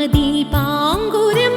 നിരുപമദീപാങ്കുരം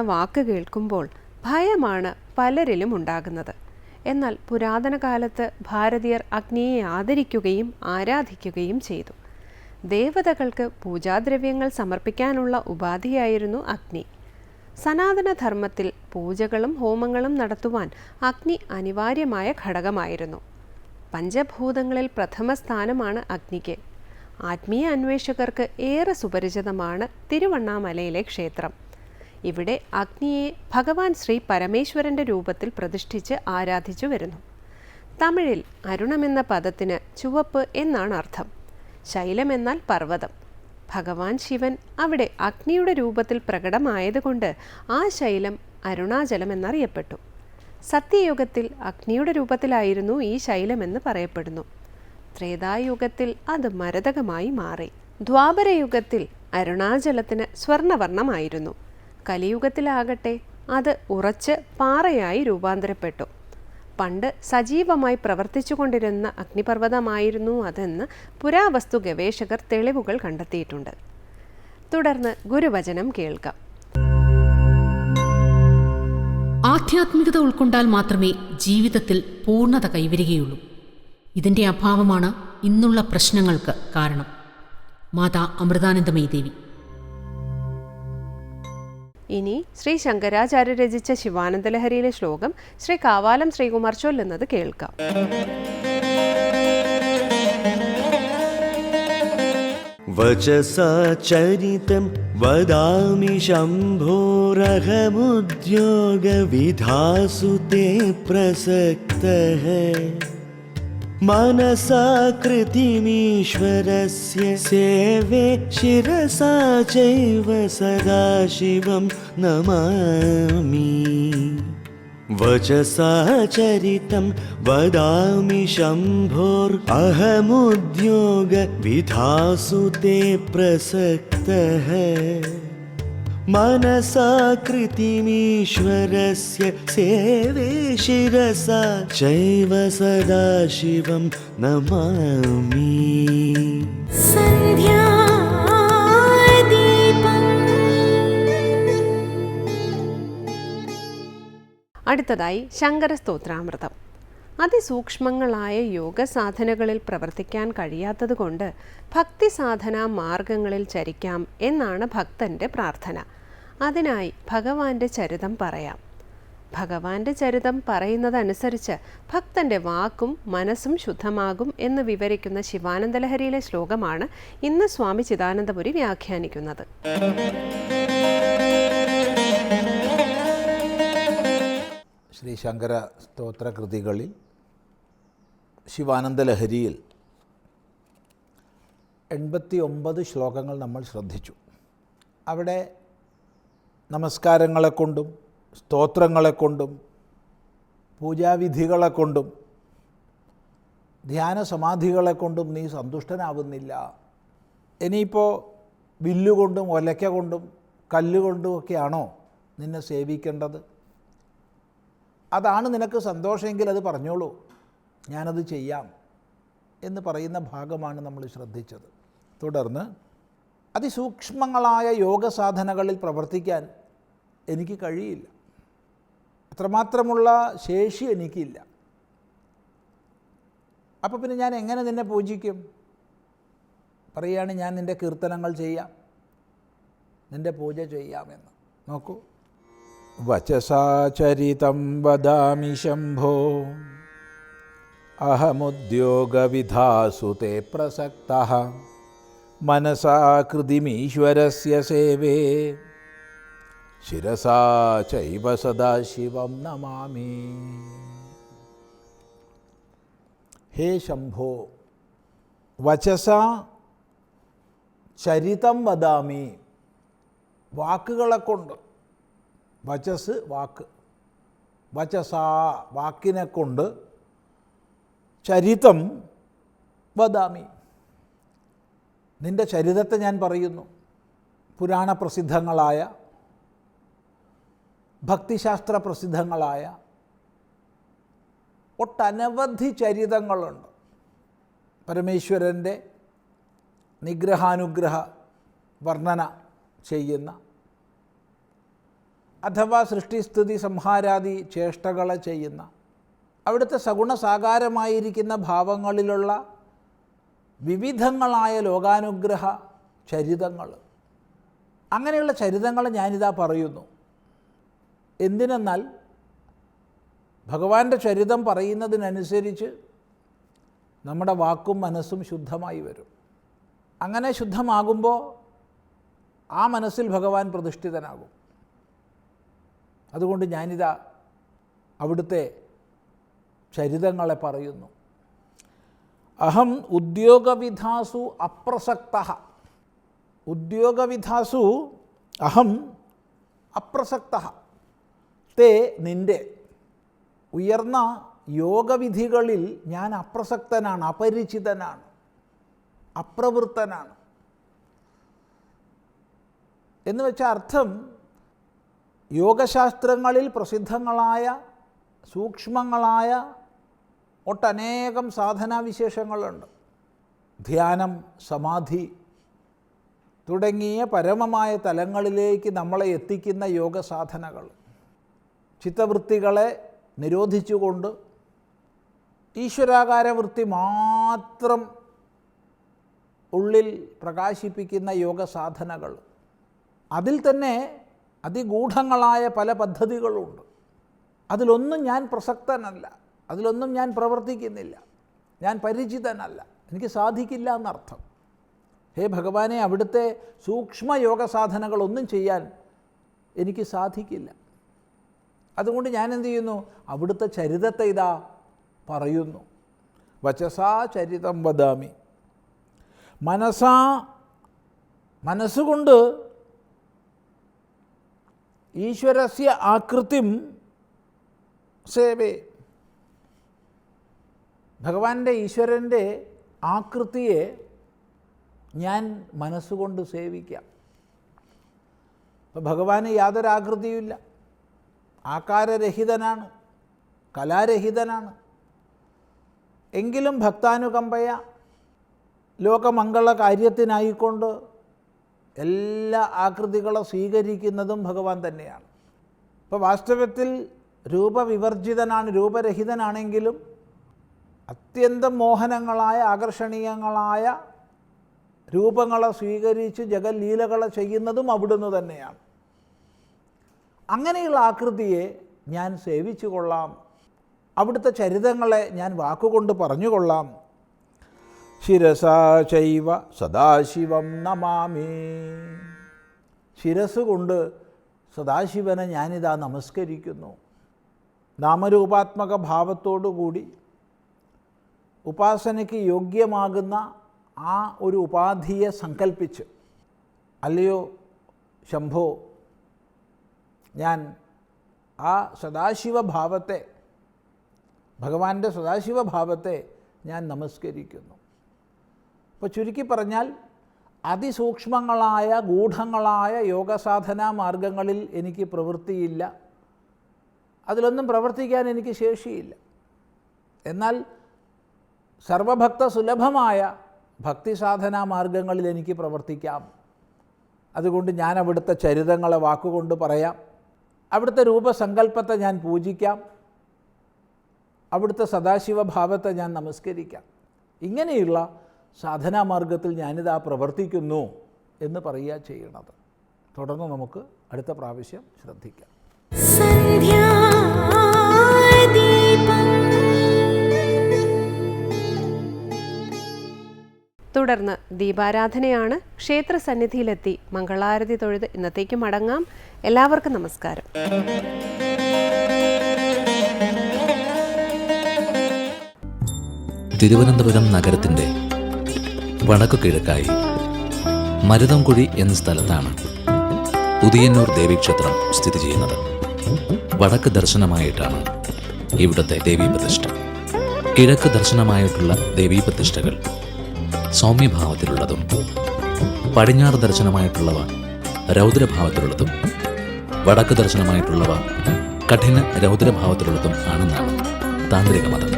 വാക്ക് കേൾക്കുമ്പോൾ ഭയമാണ് പലരിലും ഉണ്ടാകുന്നത്. എന്നാൽ പുരാതന കാലത്ത് ഭാരതീയർ അഗ്നിയെ ആദരിക്കുകയും ആരാധിക്കുകയും ചെയ്തു. ദേവതകൾക്ക് പൂജാദ്രവ്യങ്ങൾ സമർപ്പിക്കാനുള്ള ഉപാധിയായിരുന്നു അഗ്നി. സനാതനധർമ്മത്തിൽ പൂജകളും ഹോമങ്ങളും നടത്തുവാൻ അഗ്നി അനിവാര്യമായ ഘടകമായിരുന്നു. പഞ്ചഭൂതങ്ങളിൽ പ്രഥമ സ്ഥാനമാണ് അഗ്നിക്ക്. ആത്മീയ അന്വേഷകർക്ക് ഏറെ സുപരിചിതമാണ് തിരുവണ്ണാമലയിലെ ക്ഷേത്രം. ഇവിടെ അഗ്നിയെ ഭഗവാൻ ശ്രീ പരമേശ്വരന്റെ രൂപത്തിൽ പ്രതിഷ്ഠിച്ച് ആരാധിച്ചു വരുന്നു. തമിഴിൽ അരുണമെന്ന പദത്തിന് ചുവപ്പ് എന്നാണ് അർത്ഥം. ശൈലം എന്നാൽ പർവതം. ഭഗവാൻ ശിവൻ അവിടെ അഗ്നിയുടെ രൂപത്തിൽ പ്രകടമായതുകൊണ്ട് ആ ശൈലം അരുണാചലം എന്നറിയപ്പെട്ടു. സത്യയുഗത്തിൽ അഗ്നിയുടെ രൂപത്തിലായിരുന്നു ഈ ശൈലമെന്ന് പറയപ്പെടുന്നു. ത്രേതായുഗത്തിൽ അത് മരതകമായി മാറി. ദ്വാപരയുഗത്തിൽ അരുണാചലത്തിന് സ്വർണവർണമായിരുന്നു. കലിയുഗത്തിലാകട്ടെ അത് ഉറച്ച് പാറയായി രൂപാന്തരപ്പെട്ടു. പണ്ട് സജീവമായി പ്രവർത്തിച്ചുകൊണ്ടിരുന്ന അഗ്നിപർവതമായിരുന്നു അതെന്ന് പുരാവസ്തു ഗവേഷകർ തെളിവുകൾ കണ്ടെത്തിയിട്ടുണ്ട്. തുടർന്ന് ഗുരുവചനം കേൾക്കാം. ആധ്യാത്മികത ഉൾക്കൊണ്ടാൽ മാത്രമേ ജീവിതത്തിൽ പൂർണത കൈവരികയുള്ളൂ. ഇതിന്റെ അഭാവമാണ് ഇന്നുള്ള പ്രശ്നങ്ങൾക്ക് കാരണം. മാതാ അമൃതാനന്ദമയി ദേവി ഇനി ശ്രീ ശങ്കരാചാര്യ രചിച്ച ശിവാനന്ദലഹരിയിലെ ശ്ലോകം ശ്രീ കാവാലം ശ്രീകുമാർ ചൊല്ലുന്നത് കേൾക്കാം वचसा चरितं वदामि शम्भोरहमुद्योगविधासु ते प्रसक्तः मनसा कृतिमीश्वरस्य सेवे शिरसा चैव सदाशिवं नमामि। वचसा चरितं वदामि शम्भोर्अहमुद्योगविधासु ते प्रसक्तः। മനസാകൃതിമീശ്വരസ്യ സേവേ ശിരസ ചൈവ സദാശിവം നമാമി. അടുത്തതായി ശങ്കര സ്തോത്രാമൃതം അതിസൂക്ഷ്മങ്ങളായ യോഗ സാധനകളിൽ പ്രവർത്തിക്കാൻ കഴിയാത്തതുകൊണ്ട് ഭക്തി സാധനാ മാർഗങ്ങളിൽ ചരിക്കാം എന്നാണ് ഭക്തന്റെ പ്രാർത്ഥന. അതിനായി ഭഗവാന്റെ ചരിതം പറയാം. ഭഗവാന്റെ ചരിതം പറയുന്നതനുസരിച്ച് ഭക്തന്റെ വാക്കും മനസ്സും ശുദ്ധമാകും എന്ന് വിവരിക്കുന്ന ശിവാനന്ദലഹരിയിലെ ശ്ലോകമാണ് ഇന്ന് സ്വാമി ചിദാനന്ദപുരി വ്യാഖ്യാനിക്കുന്നത്. ശ്രീ ശങ്കര സ്തോത്രകൃതികളിൽ ശിവാനന്ദലഹരിയിൽ എൺപത്തി ഒമ്പത് ശ്ലോകങ്ങൾ നമ്മൾ ശ്രദ്ധിച്ചു. അവിടെ നമസ്കാരങ്ങളെ കൊണ്ടും സ്തോത്രങ്ങളെ കൊണ്ടും പൂജാവിധികളെ കൊണ്ടും ധ്യാന സമാധികളെ കൊണ്ടും നീ സന്തുഷ്ടനാവുന്നില്ല. ഇനിയിപ്പോൾ വില്ലുകൊണ്ടും ഒലയ്ക്ക കൊണ്ടും കല്ലുകൊണ്ടും ഒക്കെയാണോ നിന്നെ സേവിക്കേണ്ടത്? അതാണ് നിനക്ക് സന്തോഷമെങ്കിൽ അത് പറഞ്ഞോളൂ. ഞാനത് ചെയ്യാം എന്ന് പറയുന്ന ഭാഗമാണ് നമ്മൾ ശ്രദ്ധിച്ചത്. തുടർന്ന് അതിസൂക്ഷ്മങ്ങളായ യോഗ സാധനകളിൽ പ്രവർത്തിക്കാൻ എനിക്ക് കഴിയില്ല. അത്രമാത്രമുള്ള ശേഷി എനിക്കില്ല. അപ്പോൾ പിന്നെ ഞാൻ എങ്ങനെ നിന്നെ പൂജിക്കും? പറയുകയാണ് ഞാൻ നിന്റെ കീർത്തനങ്ങൾ ചെയ്യാം. നിന്റെ പൂജ ചെയ്യാമെന്ന് നോക്കൂ. വചസാചരിതം വദാമി ശംഭോ. അഹമുദ്യോഗവിധാസു തേ പ്രസക്ത. മനസാകൃതിമീശ്വരസ്യ സേവേ. ശിരസാ ചൈവ സദാശിവം നമാമി. ഹേ ശംഭോ വചസ ചരിതം വദാമി. വാക്കുകളെ കൊണ്ട് വചസ് വാക്ക് വചസ വാക്കിനെ കൊണ്ട് ചരിതം വദാമി. നിന്റെ ചരിതത്തെ ഞാൻ പറയുന്നു. പുരാണ പ്രസിദ്ധങ്ങളായ ഭക്തിശാസ്ത്ര പ്രസിദ്ധങ്ങളായ ഒട്ടനവധി ചരിതങ്ങളുണ്ട്. പരമേശ്വരന്റെ നിഗ്രഹാനുഗ്രഹ വർണന ചെയ്യുന്ന അഥവാ സൃഷ്ടിസ്ഥിതി സംഹാരാദി ചേഷ്ടകളെ ചെയ്യുന്ന അവിടുത്തെ സഗുണസാകാരമായിരിക്കുന്ന ഭാവങ്ങളിലുള്ള വിവിധങ്ങളായ ലോകാനുഗ്രഹ ചരിതങ്ങൾ. അങ്ങനെയുള്ള ചരിതങ്ങൾ ഞാനിതാ പറയുന്നു. എന്തിനെന്നാൽ ഭഗവാന്റെ ചരിതം പറയുന്നതിനനുസരിച്ച് നമ്മുടെ വാക്കും മനസ്സും ശുദ്ധമായി വരും. അങ്ങനെ ശുദ്ധമാകുമ്പോൾ ആ മനസ്സിൽ ഭഗവാൻ പ്രതിഷ്ഠിതനാകും. അതുകൊണ്ട് ഞാനിതാ അവിടുത്തെ ചരിതങ്ങളെ പറയുന്നു. അഹം ഉദ്യോഗവിധാസു അപ്രസക്ത. ഉദ്യോഗവിധാസു അഹം അപ്രസക്ത. തേ നിന്റെ ഉയർന്ന യോഗവിധികളിൽ ഞാൻ അപ്രസക്തനാണ് അപരിചിതനാണ് അപ്രവൃത്തനാണ്. എന്ന് വെച്ച അർത്ഥം യോഗശാസ്ത്രങ്ങളിൽ പ്രസിദ്ധങ്ങളായ സൂക്ഷ്മങ്ങളായ ഒട്ടനേകം സാധനാവിശേഷങ്ങളുണ്ട്. ധ്യാനം സമാധി തുടങ്ങിയ പരമമായ തലങ്ങളിലേക്ക് നമ്മളെ എത്തിക്കുന്ന യോഗസാധനകൾ. ചിത്തവൃത്തികളെ നിരോധിച്ചുകൊണ്ട് ഈശ്വരാകാര വൃത്തി മാത്രം ഉള്ളിൽ പ്രകാശിപ്പിക്കുന്ന യോഗ സാധനകൾ അതിൽ തന്നെ അതിഗൂഢങ്ങളായ പല പദ്ധതികളുണ്ട്. അതിലൊന്നും ഞാൻ പ്രസക്തനല്ല. അതിലൊന്നും ഞാൻ പ്രവർത്തിക്കുന്നില്ല. ഞാൻ പരിചിതനല്ല. എനിക്ക് സാധിക്കില്ല എന്നർത്ഥം. ഹേ ഭഗവാനെ അവിടുത്തെ സൂക്ഷ്മ യോഗ സാധനകളൊന്നും ചെയ്യാൻ എനിക്ക് സാധിക്കില്ല. അതുകൊണ്ട് ഞാൻ എന്ത് ചെയ്യുന്നു അവിടുത്തെ ചരിതത്തെ ഇതാ പറയുന്നു. വചസാ ചരിതം വദാമി. മനസാ മനസ്സുകൊണ്ട് ഈശ്വരസ്യ ആകൃതിം സേവേ. ഭഗവാന്റെ ഈശ്വരന്റെ ആകൃതിയെ ഞാൻ മനസ്സുകൊണ്ട് സേവിക്കാം. അപ്പം ഭഗവാന് യാതൊരു ആകൃതിയുമില്ല ആകാരരഹിതനാണ് കലാരഹിതനാണ്. എങ്കിലും ഭക്താനുകമ്പയ ലോകമംഗള കാര്യത്തിനായിക്കൊണ്ട് എല്ലാ ആകൃതികളെ സ്വീകരിക്കുന്നതും ഭഗവാൻ തന്നെയാണ്. ഇപ്പോൾ വാസ്തവത്തിൽ രൂപവിവർജിതനാണ് രൂപരഹിതനാണെങ്കിലും അത്യന്തം മോഹനങ്ങളായ ആകർഷണീയങ്ങളായ രൂപങ്ങളെ സ്വീകരിച്ച് ജഗലീലകളെ ചെയ്യുന്നതും അവിടുന്ന് തന്നെയാണ്. അങ്ങനെയുള്ള ആകൃതിയെ ഞാൻ സേവിച്ചു കൊള്ളാം. അവിടുത്തെ ചരിതങ്ങളെ ഞാൻ വാക്കുകൊണ്ട് പറഞ്ഞുകൊള്ളാം. ശിരസാ ശൈവ സദാശിവം നമാമി. ശിരസ് കൊണ്ട് സദാശിവനെ ഞാനിതാ നമസ്കരിക്കുന്നു. നാമരൂപാത്മക ഭാവത്തോടുകൂടി ഉപാസനയ്ക്ക് യോഗ്യമാകുന്ന ആ ഒരു ഉപാധിയെ സങ്കല്പിച്ച് അല്ലയോ ശംഭോ? ഞാൻ ആ സദാശിവഭാവത്തെ ഭഗവാന്റെ സദാശിവഭാവത്തെ ഞാൻ നമസ്കരിക്കുന്നു. അപ്പോൾ ചുരുക്കി പറഞ്ഞാൽ അതിസൂക്ഷ്മങ്ങളായ ഗൂഢങ്ങളായ യോഗസാധനാ മാർഗങ്ങളിൽ എനിക്ക് പ്രവൃത്തിയില്ല. അതിലൊന്നും പ്രവർത്തിക്കാൻ എനിക്ക് ശേഷിയില്ല. എന്നാൽ സർവഭക്ത സുലഭമായ ഭക്തി സാധനാ മാർഗങ്ങളിൽ എനിക്ക് പ്രവർത്തിക്കാം. അതുകൊണ്ട് ഞാൻ അവിടുത്തെ ചരിതങ്ങളെ വാക്കുകൊണ്ട് പറയാം. അവിടുത്തെ രൂപസങ്കല്പത്തെ ഞാൻ പൂജിക്കാം. അവിടുത്തെ സദാശിവഭാവത്തെ ഞാൻ നമസ്കരിക്കാം. ഇങ്ങനെയുള്ള സാധനാമാർഗത്തിൽ ഞാനിതാ പ്രവർത്തിക്കുന്നു എന്ന് പറയുക ചെയ്യണത്. തുടർന്ന് നമുക്ക് അടുത്ത പ്രാവശ്യം ശ്രദ്ധിക്കാം. തുടർന്ന് ദീപാരാധനയാണ് ക്ഷേത്ര സന്നിധിയിലെത്തി മംഗളാരതി തൊഴുത് ഇന്നത്തേക്ക് മടങ്ങാം. എല്ലാവർക്കും നമസ്കാരം. തിരുവനന്തപുരം നഗരത്തിന്റെ വടക്കു കിഴക്കായി മരുതംകുഴി എന്ന സ്ഥലത്താണ് ഉദയന്നൂർ ദേവീക്ഷേത്രം സ്ഥിതി ചെയ്യുന്നത്. വടക്ക് ദർശനമായിട്ടാണ് ഇവിടുത്തെ ദേവീപ്രതിഷ്ഠ. കിഴക്ക് ദർശനമായിട്ടുള്ള ദേവീപ്രതിഷ്ഠകൾ സൗമ്യഭാവത്തിലുള്ളതും പടിഞ്ഞാറ് ദർശനമായിട്ടുള്ളവ രൗദ്രഭാവത്തിലുള്ളതും വടക്ക് ദർശനമായിട്ടുള്ളവ കഠിന രൗദ്രഭാവത്തിലുള്ളതും ആണെന്നാണ് താന്ത്രിക മതം.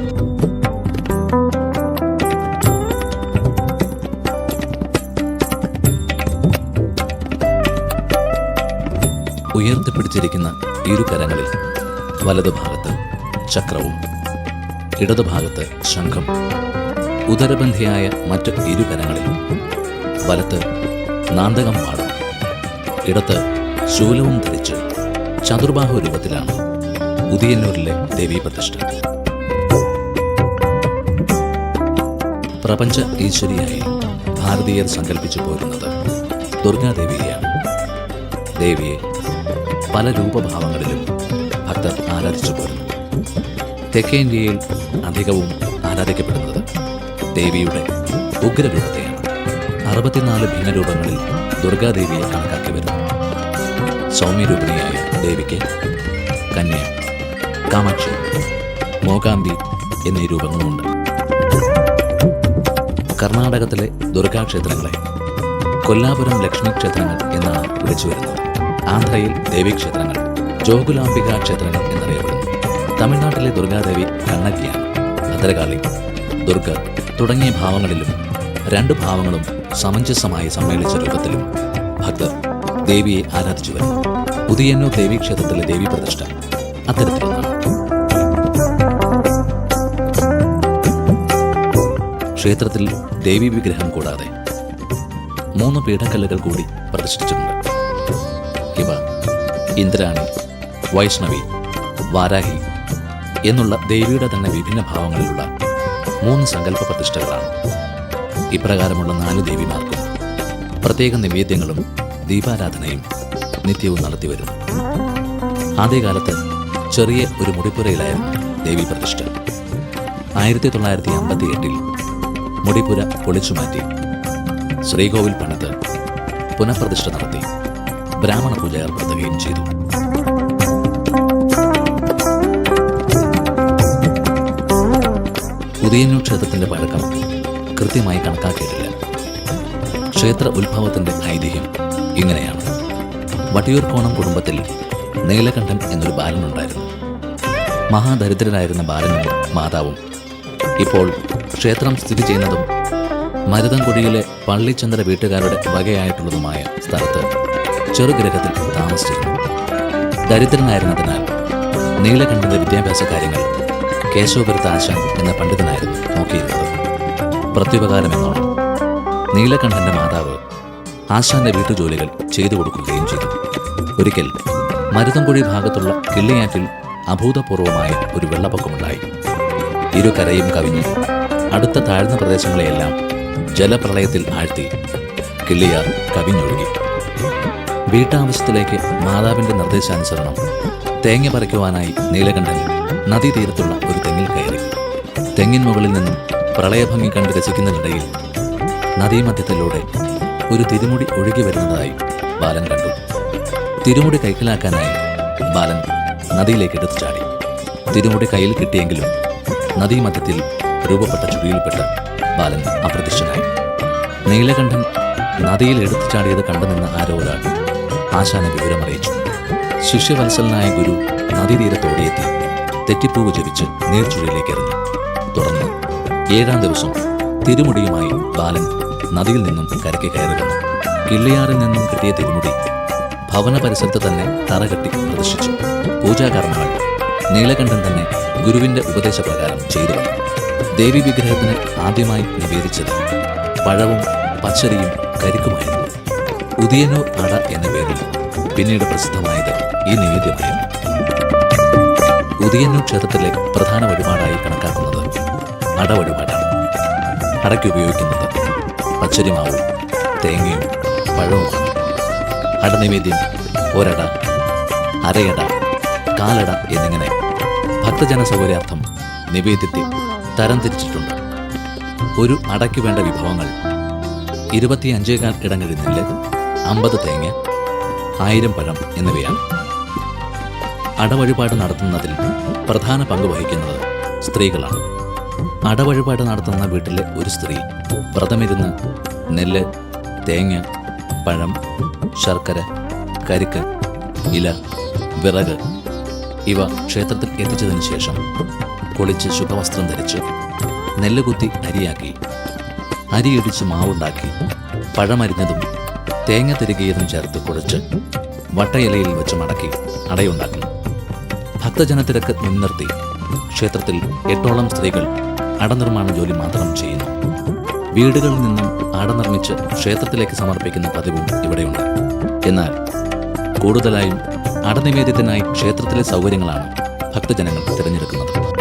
ഉയർത്തിപ്പിടിച്ചിരിക്കുന്ന ഇരു കരങ്ങളിൽ വലതുഭാഗത്ത് ചക്രവും ഇടതുഭാഗത്ത് ശംഖം ഉദരബന്ധിയായ മറ്റ് ഇരു കരങ്ങളിലും വലത്ത് നാന്തകം പാടും ഇടത്ത് ശൂലവും ധരിച്ച് ചതുർബാഹു രൂപത്തിലാണ് ഉദിയന്നൂരിലെ ദേവീപ്രതിഷ്ഠ. പ്രപഞ്ച ഈശ്വരിയായി ഭാരതീയർ സങ്കല്പിച്ചു പോരുന്നത് ദുർഗാദേവിയെയാണ്. ദേവിയെ പല രൂപഭാവങ്ങളിലും ഭക്തർ ആരാധിച്ചു പോരുന്നു. തെക്കേ ഇന്ത്യയിൽ അധികവും ആരാധിക്കപ്പെടുന്നത് ദേവിയുടെ ഉഗ്രരൂപതയാണ്. അറുപത്തിനാല് ഭിന്നരൂപങ്ങളിൽ ദുർഗാദേവിയെ കണക്കാക്കി വരുന്നു സൗമ്യരൂപിണിയായ ദേവിക്ക് കന്യ കാമാക്ഷി മോകാംബി എന്നീ രൂപങ്ങളുമുണ്ട് കർണാടകത്തിലെ ദുർഗാക്ഷേത്രങ്ങളെ കൊല്ലാപുരം ലക്ഷ്മി ക്ഷേത്രങ്ങൾ എന്നാണ് വിളിച്ചു വരുന്നത് ആന്ധ്രയിൽ ദേവീക്ഷേത്രങ്ങൾ ജോകുലാംബിക ക്ഷേത്രങ്ങൾ എന്നറിയപ്പെടുന്നു. തമിഴ്നാട്ടിലെ ദുർഗാദേവി കണ്ണകിയാണ്. ഭദ്രകാളി ദുർഗ തുടങ്ങിയ ഭാവങ്ങളിലും രണ്ട് ഭാവങ്ങളും സമഞ്ജസമായി സമ്മേളിച്ച രൂപത്തിലും ഭക്തർ ദേവിയെ ആരാധിച്ചു വരുന്നു. പുതിയന്നൂർ ദേവീക്ഷേത്രത്തിലെ ദേവി പ്രതിഷ്ഠ അത്തരത്തിലൊന്നാണ്. ക്ഷേത്രത്തിൽ ദേവി വിഗ്രഹം കൂടാതെ മൂന്ന് പീഠക്കല്ലുകൾ കൂടി പ്രതിഷ്ഠിച്ചിട്ടുണ്ട്. ഇവ ഇന്ദ്രാണി വൈഷ്ണവി വാരാഹി എന്നുള്ള ദേവിയുടെ തന്നെ വിഭിന്ന ഭാവങ്ങളിലുള്ള മൂന്ന് സങ്കല്പ പ്രതിഷ്ഠകളാണ്. ഇപ്രകാരമുള്ള നാല് ദേവിമാർക്കും പ്രത്യേക നിവേദ്യങ്ങളും ദീപാരാധനയും നിത്യവും നടത്തിവരുന്നു ആദ്യകാലത്ത് ചെറിയ ഒരു മുടിപ്പുരയിലായിരുന്നു ദേവി പ്രതിഷ്ഠ. ആയിരത്തി തൊള്ളായിരത്തി അമ്പത്തി എട്ടിൽ മുടിപ്പുര പൊളിച്ചുമാറ്റി ശ്രീകോവിൽ പണിത് പുനഃപ്രതിഷ്ഠ നടത്തി. ബ്രാഹ്മണ പൂജ ഏർപ്പെടുത്തുകയും ചെയ്തു. ഉദയന്നൂർ ക്ഷേത്രത്തിന്റെ പഴക്കം കൃത്യമായി കണക്കാക്കിയിട്ടില്ല. ക്ഷേത്ര ഉത്ഭവത്തിന്റെ ഐതിഹ്യം ഇങ്ങനെയാണ്. വട്ടിയൂർ കോണം കുടുംബത്തിൽ നീലകണ്ഠൻ എന്നൊരു ബാലനുണ്ടായിരുന്നു മഹാദരിദ്രനായിരുന്ന ബാലനും മാതാവും ഇപ്പോൾ ക്ഷേത്രം സ്ഥിതി ചെയ്യുന്നതും മരുതൻകുടിയിലെ പള്ളിച്ചന്ദ്ര വീട്ടുകാരുടെ വകയായിട്ടുള്ളതുമായ സ്ഥലത്ത് ചെറുഗ്രഹത്തിൽ താമസിച്ചിരുന്നു. ദരിദ്രനായിരുന്നതിനാൽ നീലകണ്ഠന്റെ വിദ്യാഭ്യാസ കാര്യങ്ങൾ കേശവപുരത്ത് ആശാൻ എന്ന പണ്ഡിതനായിരുന്നു. നോക്കിയിരുന്നത്. പ്രത്യുപകാരമെന്നോണം. നീലകണ്ഠന്റെ മാതാവ് ആശാന്റെ വീട്ടുജോലികൾ ചെയ്തു കൊടുക്കുകയും ചെയ്തു. ഒരിക്കൽ മരുതംകുഴി ഭാഗത്തുള്ള കിള്ളിയാറ്റിൽ അഭൂതപൂർവമായ ഒരു വെള്ളപ്പൊക്കമുണ്ടായി. ഇരു കരയും കവിഞ്ഞ് അടുത്ത താഴ്ന്ന പ്രദേശങ്ങളെയെല്ലാം ജലപ്രളയത്തിൽ ആഴ്ത്തി കിള്ളിയാർ കവിഞ്ഞൊഴുകി. വീട്ടാവശ്യത്തിലേക്ക് മാതാവിന്റെ നിർദ്ദേശാനുസരണം തേങ്ങ പറിക്കുവാനായി നീലകണ്ഠൻ നദീതീരത്തുള്ള ഒരു തെങ്ങിൽ കയറി. തെങ്ങിൻ മുകളിൽ നിന്നും പ്രളയഭംഗി കണ്ട് രസിക്കുന്നതിനിടയിൽ നദീമധ്യത്തിലൂടെ ഒരു തിരുമുടി ഒഴുകി വരുന്നതായി ബാലൻ കണ്ടു. തിരുമുടി കൈക്കലാക്കാനായി ബാലൻ നദിയിലേക്ക് എടുത്തു ചാടി. തിരുമുടി കയ്യിൽ കിട്ടിയെങ്കിലും നദീമധ്യത്തിൽ രൂപപ്പെട്ട ചുഴിയിൽപ്പെട്ട് ബാലൻ അപ്രത്യക്ഷനായി. നീലകണ്ഠൻ നദിയിൽ എടുത്തു ചാടിയത് കണ്ടുനിന്ന ആരോ ഒരാൾ ആശാന വിവരമറിയിച്ചു. ശിഷ്യവത്സലനായ ഗുരു നദീതീരത്തോടെയെത്തി തെറ്റിപ്പൂവ് ജപിച്ച് നേർച്ചുഴയിലേക്ക് എറിഞ്ഞു തുടർന്ന് ഏഴാം ദിവസം തിരുമുടിയുമായി ബാലൻ നദിയിൽ നിന്നും കരയ്ക്ക് കയറി വന്നു. കിള്ളിയാറിൽ നിന്നും കിട്ടിയ തിരുമുടി ഭവന പരിസരത്ത് തന്നെ തറകെട്ടി പ്രദർശിച്ചു പൂജാകർമ്മങ്ങൾ നീലകണ്ഠൻ തന്നെ ഗുരുവിന്റെ ഉപദേശപ്രകാരം ചെയ്തു വന്നു. ദേവി വിഗ്രഹത്തിന് ആദ്യമായി നിവേദിച്ചത് പഴവും പച്ചരിയും കരിക്കുമായിരുന്നു. ഉദിയനൂർ അട എന്ന പേരിൽ പിന്നീട് പ്രസിദ്ധമായത് ഈ നിവേദ്യമായിരുന്നു. ഉദിയന്നൂർ ക്ഷേത്രത്തിലെ പ്രധാന വഴിപാടായി കണക്കാക്കുന്നത് അടവഴിപാടാണ്. അടയ്ക്ക് ഉപയോഗിക്കുന്നത് പച്ചരിമാവും തേങ്ങയും പഴവുമാണ്. അടനിവേദ്യം ഒരട അരയട കാലട എന്നിങ്ങനെ ഭക്തജന സൗകര്യാർത്ഥം നിവേദ്യത്തെ തരംതിരിച്ചിട്ടുണ്ട് ഒരു അടയ്ക്ക് വേണ്ട വിഭവങ്ങൾ ഇരുപത്തിയഞ്ചേകാൽ ഇടങ്ങളിൽ നെല്ല് അമ്പത് തേങ്ങ ആയിരം പഴം എന്നിവയാണ് അടവഴിപാട് നടത്തുന്നതിൽ പ്രധാന പങ്ക് വഹിക്കുന്നത് സ്ത്രീകളാണ്. അടവഴിപാട് നടത്തുന്ന വീട്ടിലെ ഒരു സ്ത്രീ വ്രതമിരുന്ന് നെല്ല് തേങ്ങ പഴം ശർക്കര കരിക്ക് ഇല വിറക് ഇവ ക്ഷേത്രത്തിൽ എത്തിച്ചതിന് ശേഷം കുളിച്ച് ശുഭവസ്ത്രം ധരിച്ച് നെല്ല് കുത്തി അരിയാക്കി അരിയിടിച്ച് മാവുണ്ടാക്കി പഴമരിഞ്ഞതും തേങ്ങ തിരികിയതും ചേർത്ത് കുഴച്ച് വട്ടയിലയിൽ വെച്ച് മടക്കി അടയുണ്ടാക്കുന്നു. ഭക്തജനത്തിരക്ക് മുൻനിർത്തി. ക്ഷേത്രത്തിൽ എട്ടോളം സ്ത്രീകൾ അടനിർമ്മാണ ജോലി മാത്രം ചെയ്യുന്നു. വീടുകളിൽ നിന്നും അട നിർമ്മിച്ച് ക്ഷേത്രത്തിലേക്ക് സമർപ്പിക്കുന്ന പതിവും ഇവിടെയുണ്ട്. എന്നാൽ കൂടുതലായും അടനിവേദ്യത്തിനായി ക്ഷേത്രത്തിലെ സൗകര്യങ്ങളാണ് ഭക്തജനങ്ങൾ തിരഞ്ഞെടുക്കുന്നത്.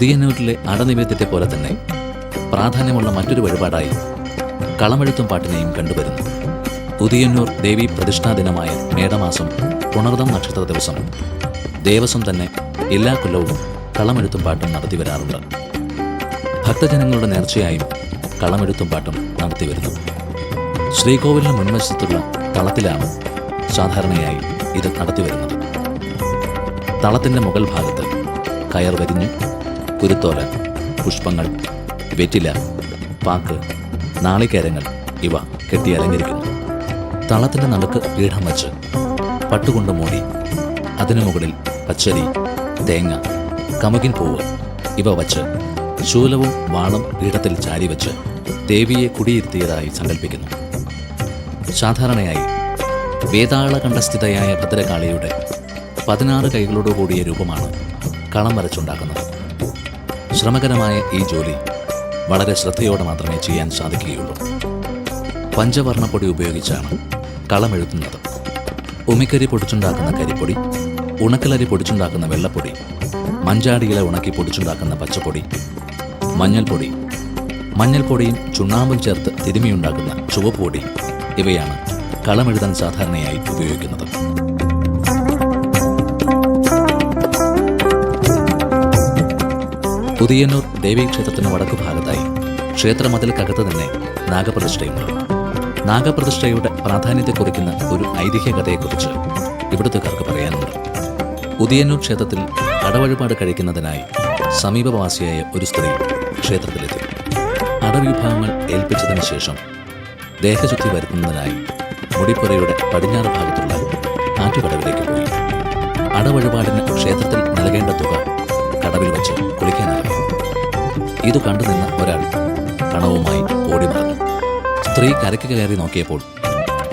ഉദയന്നൂരിലെ അടനിവേദ്യത്തെ പോലെ തന്നെ പ്രാധാന്യമുള്ള മറ്റൊരു വഴിപാടായി കളമെഴുത്തും പാട്ടിനെയും കണ്ടുവരുന്നു. പുതിയന്നൂർ ദേവി പ്രതിഷ്ഠാ ദിനമായ മേടമാസം പുണർദം നക്ഷത്ര ദിവസം. ദേവസ്വം തന്നെ എല്ലാ കൊല്ലവും കളമെഴുത്തും പാട്ടും നടത്തി വരാറുണ്ട്. ഭക്തജനങ്ങളുടെ നേർച്ചയായും കളമെഴുത്തും പാട്ടും നടത്തി വരുന്നു. ശ്രീകോവിലിന് മുൻവശത്തുള്ള തളത്തിലാണ് സാധാരണയായി ഇത് നടത്തി വരുന്നത്. തളത്തിന്റെ മുകൾ ഭാഗത്ത് കയർ വരിഞ്ഞ് കുരുത്തോല പുഷ്പങ്ങൾ വെറ്റില പാക്ക് നാളികേരങ്ങൾ ഇവ കെട്ടി അലങ്കരിക്കുന്നു. തളത്തിന്റെ നടുക്ക് പീഠം വച്ച് പട്ടുകൊണ്ട് മൂടി അതിനു മുകളിൽ പച്ചരി തേങ്ങ കമുകിൻ പൂവ് ഇവ വച്ച് ശൂലവും വാളും പീഠത്തിൽ ചാരി വച്ച് ദേവിയെ കുടിയിരുത്തിയതായി സങ്കല്പിക്കുന്നു സാധാരണയായി വേതാള കണ്ഠസ്ഥിതയായ ഭദ്രകാളിയുടെ പതിനാറ് കൈകളോടുകൂടിയ രൂപമാണ് കളം വരച്ചുണ്ടാക്കുന്നത്. ശ്രമകരമായ ഈ ജോലി വളരെ ശ്രദ്ധയോടെ മാത്രമേ ചെയ്യാൻ സാധിക്കുകയുള്ളൂ. പഞ്ചവർണപ്പൊടി ഉപയോഗിച്ചാണ് കളമെഴുത്തുന്നത് ഉമിക്കരി പൊടിച്ചുണ്ടാക്കുന്ന കരിപ്പൊടി ഉണക്കലരി പൊടിച്ചുണ്ടാക്കുന്ന വെള്ളപ്പൊടി മഞ്ചാടിയില ഉണക്കി പൊടിച്ചുണ്ടാക്കുന്ന പച്ചപ്പൊടി മഞ്ഞൾപ്പൊടി മഞ്ഞൾപ്പൊടിയും ചുണ്ണാമ്പും ചേർത്ത് തിരുമിയുണ്ടാക്കുന്ന ചുവപ്പൊടി ഇവയാണ് കളമെഴുതാൻ സാധാരണയായി ഉപയോഗിക്കുന്നത്. പുതിയന്നൂർ ദേവീക്ഷേത്രത്തിന് വടക്കു ഭാഗത്തായി ക്ഷേത്രമതിൽക്കകത്ത് തന്നെ നാഗപ്രതിഷ്ഠയുണ്ട്. നാഗപ്രതിഷ്ഠയുടെ പ്രാധാന്യത്തെ കുറിക്കുന്ന ഒരു ഐതിഹ്യ കഥയെക്കുറിച്ച് ഇവിടുത്തുകാർക്ക് പറയാനുണ്ട്. പുതിയന്നൂർ ക്ഷേത്രത്തിൽ അടവഴിപാട് കഴിക്കുന്നതിനായി സമീപവാസിയായ ഒരു സ്ത്രീ ക്ഷേത്രത്തിലെത്തി. അടവിഭാഗങ്ങൾ ഏൽപ്പിച്ചതിന് ശേഷം ദേഹശുദ്ധി വരുത്തുന്നതിനായി മുടിപ്പുരയുടെ പടിഞ്ഞാറ് ഭാഗത്തുള്ള ആറ്റുകടവിലേക്ക് പോയി. അടവഴിപാടിന് ക്ഷേത്രത്തിൽ നൽകേണ്ട തുക കടവിൽ വെച്ച് കുളിക്കാനിറങ്ങി ഇത് കണ്ടു നിന്ന ഒരാൾ പണവുമായി ഓടി മറന്നു സ്ത്രീ കരയ്ക്ക് കയറി നോക്കിയപ്പോൾ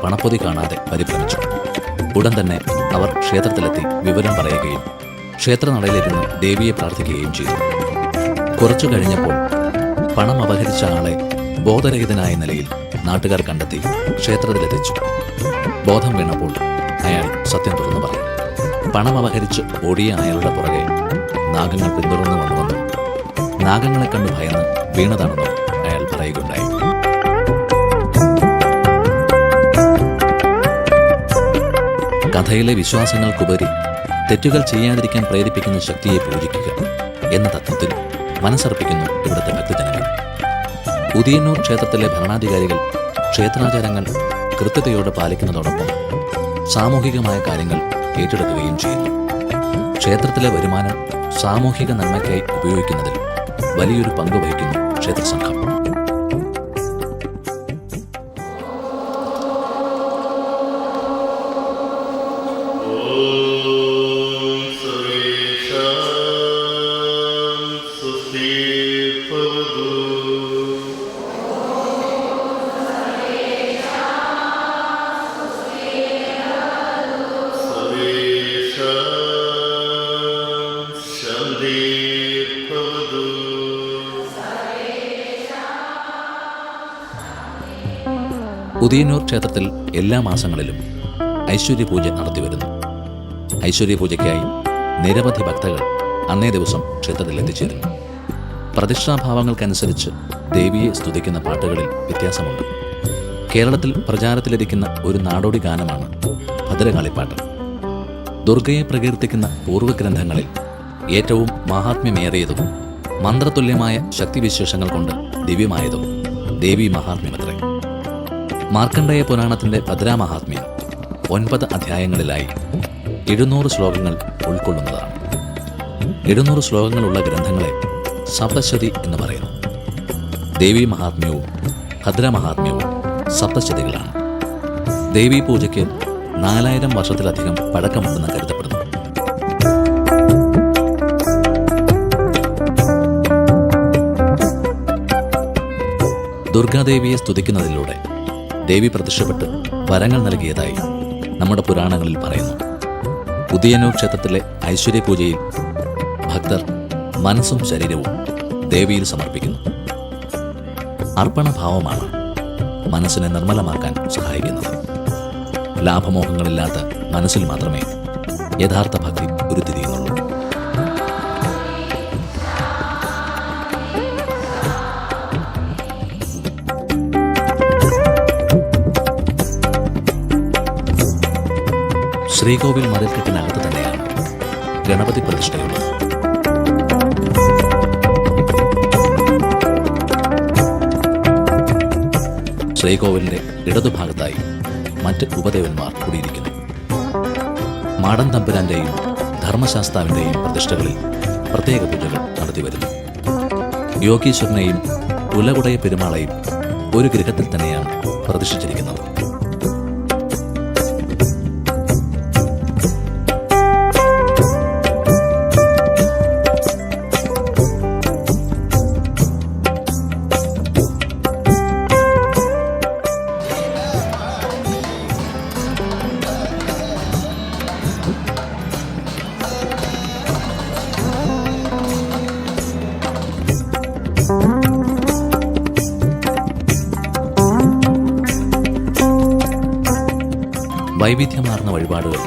പണപ്പൊതി കാണാതെ പരിഭ്രമിച്ചു. ഉടൻ തന്നെ അവർ ക്ഷേത്രത്തിലെത്തി വിവരം പറയുകയും ക്ഷേത്രനടയിലിരുന്ന് ദേവിയെ പ്രാർത്ഥിക്കുകയും ചെയ്തു. കുറച്ചു കഴിഞ്ഞപ്പോൾ പണം അപഹരിച്ച ആളെ ബോധരഹിതനായ നിലയിൽ നാട്ടുകാർ കണ്ടെത്തി ക്ഷേത്രത്തിലെത്തിച്ചു. ബോധം വീണപ്പോൾ അയാൾ സത്യം തുറന്നു പറഞ്ഞു. പണം അപഹരിച്ച് ഓടിയ അയാളുടെ പുറകെ. നാഗങ്ങൾ പിന്തുടർന്നു വന്നുവെന്നും നാഗങ്ങളെ കണ്ട് ഭയന്ന് വീണതാണെന്നും അയാൾ പറയുകയുണ്ടായി. കഥയിലെ വിശ്വാസങ്ങൾക്കുപരി തെറ്റുകൾ ചെയ്യാതിരിക്കാൻ പ്രേരിപ്പിക്കുന്ന ശക്തിയെ പൂജിക്കുക എന്ന തത്വത്തിൽ മനസ്സർപ്പിക്കുന്നു ഇവിടുത്തെ ഭക്തജനങ്ങൾ. ഉദിയന്നൂർ ക്ഷേത്രത്തിലെ ഭരണാധികാരികൾ ക്ഷേത്രാചാരങ്ങൾ കൃത്യതയോടെ പാലിക്കുന്നതോടൊപ്പം സാമൂഹികമായ കാര്യങ്ങൾ ഏറ്റെടുക്കുകയും ചെയ്യുന്നു. ക്ഷേത്രത്തിലെ വരുമാനം സാമൂഹിക നന്മയ്ക്കായി ഉപയോഗിക്കുന്നതിൽ വലിയൊരു പങ്ക് വഹിക്കുന്നു ക്ഷേത്രസംഘം. ഉദയന്നൂർ ക്ഷേത്രത്തിൽ എല്ലാ മാസങ്ങളിലും ഐശ്വര്യപൂജ നടത്തിവരുന്നു. ഐശ്വര്യപൂജയ്ക്കായി നിരവധി ഭക്തകൾ അന്നേ ദിവസം ക്ഷേത്രത്തിൽ എത്തിച്ചേരുന്നു. പ്രതിഷ്ഠാഭാവങ്ങൾക്കനുസരിച്ച് ദേവിയെ സ്തുതിക്കുന്ന പാട്ടുകളിൽ വ്യത്യാസമുണ്ട്. കേരളത്തിൽ പ്രചാരത്തിലിരിക്കുന്ന ഒരു നാടോടി ഗാനമാണ് ഭദ്രകാളിപ്പാട്ട്. ദുർഗയെ പ്രകീർത്തിക്കുന്ന പൂർവഗ്രന്ഥങ്ങളിൽ ഏറ്റവും മാഹാത്മ്യമേറിയതും മന്ത്രതുല്യമായ ശക്തിവിശേഷങ്ങൾ കൊണ്ട് ദിവ്യമായതും ദേവി മഹാത്മ്യമത്രേ. മാർക്കണ്ഡേയ പുരാണത്തിന്റെ ഭദ്രാമഹാത്മ്യം ഒൻപത് അധ്യായങ്ങളിലായി എഴുന്നൂറ് ശ്ലോകങ്ങൾ ഉൾക്കൊള്ളുന്നതാണ്. എഴുന്നൂറ് ശ്ലോകങ്ങളുള്ള ഗ്രന്ഥങ്ങളെ സപ്തശതി എന്ന് പറയുന്നു. ദേവി മഹാത്മ്യവും ഭദ്രമഹാത്മ്യവും സപ്തശതികളാണ്. ദേവീ പൂജയ്ക്ക് നാലായിരം വർഷത്തിലധികം പഴക്കമുണ്ടെന്ന് കരുതപ്പെടുന്നു. ദുർഗാദേവിയെ സ്തുതിക്കുന്നതിലൂടെ ദേവി പ്രത്യക്ഷപ്പെട്ട് വരങ്ങൾ നൽകിയതായി നമ്മുടെ പുരാണങ്ങളിൽ പറയുന്നു. ഉദയനൂർ ക്ഷേത്രത്തിലെ ഐശ്വര്യ പൂജയിൽ ഭക്തർ മനസ്സും ശരീരവും ദേവിയിൽ സമർപ്പിക്കുന്നു. അർപ്പണഭാവമാണ് മനസ്സിനെ നിർമ്മലമാക്കാൻ സഹായിക്കുന്നത്. ലാഭമോഹങ്ങളില്ലാത്ത മനസ്സിൽ മാത്രമേ യഥാർത്ഥ ഭക്തി ഉരുത്തിരിയുന്നുള്ളൂ ശ്രീകോവിൽ മതിൽക്കെട്ടിനകത്ത് തന്നെയാണ് ഗണപതി പ്രതിഷ്ഠയുള്ളത്. ശ്രീകോവിലിന്റെ ഇടതുഭാഗത്തായി മറ്റ് ഉപദേവന്മാർ കൂടിയിരിക്കുന്നു. മാടൻ തമ്പുരാന്റെയും ധർമ്മശാസ്താവിന്റെയും പ്രതിഷ്ഠകളിൽ പ്രത്യേക പൂജകൾ നടത്തിവരുന്നു. യോഗീശ്വരനെയും ഉലകുടയ പെരുമാളെയും ഒരു ഗൃഹത്തിൽ തന്നെയാണ് പ്രതിഷ്ഠിച്ചിരിക്കുന്നത്. വൈവിധ്യമാർന്ന വഴിപാടുകൾ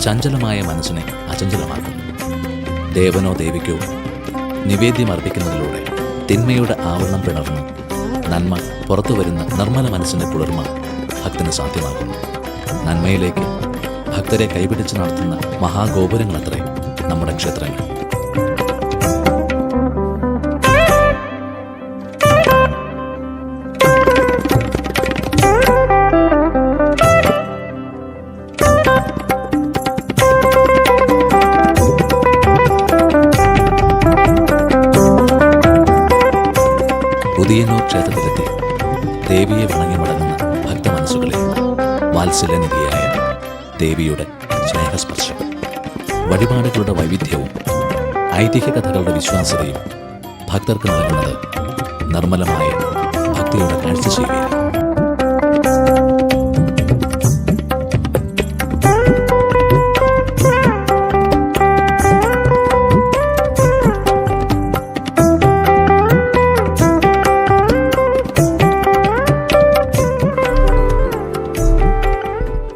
ചഞ്ചലമായ മനസ്സിനെ അചഞ്ചലമാക്കുന്നു. ദേവനോ ദേവിക്കോ നിവേദ്യമർപ്പിക്കുന്നതിലൂടെ തിന്മയുടെ ആവരണം പിളർന്ന് നന്മ പുറത്തു വരുന്ന നിർമ്മല മനസ്സിന്റെ കുളിർമ ഭക്തന് സാധ്യമാകുന്നു. നന്മയിലേക്ക് ഭക്തരെ കൈപിടിച്ച് നടത്തുന്ന മഹാഗോപുരങ്ങളത്രേ നമ്മുടെ ക്ഷേത്രങ്ങൾ. വാത്സല്യനിധിയായ ദേവിയുടെ സ്നേഹസ്പർശം. വഴിപാടുകളുടെ വൈവിധ്യവും ഐതിഹ്യ കഥകളുടെ വിശ്വാസ്യതയും ഭക്തർക്ക് നൽകുന്നത് നിർമ്മലമായ ഭക്തിയുടെ കാഴ്ചശൈലിയാണ്.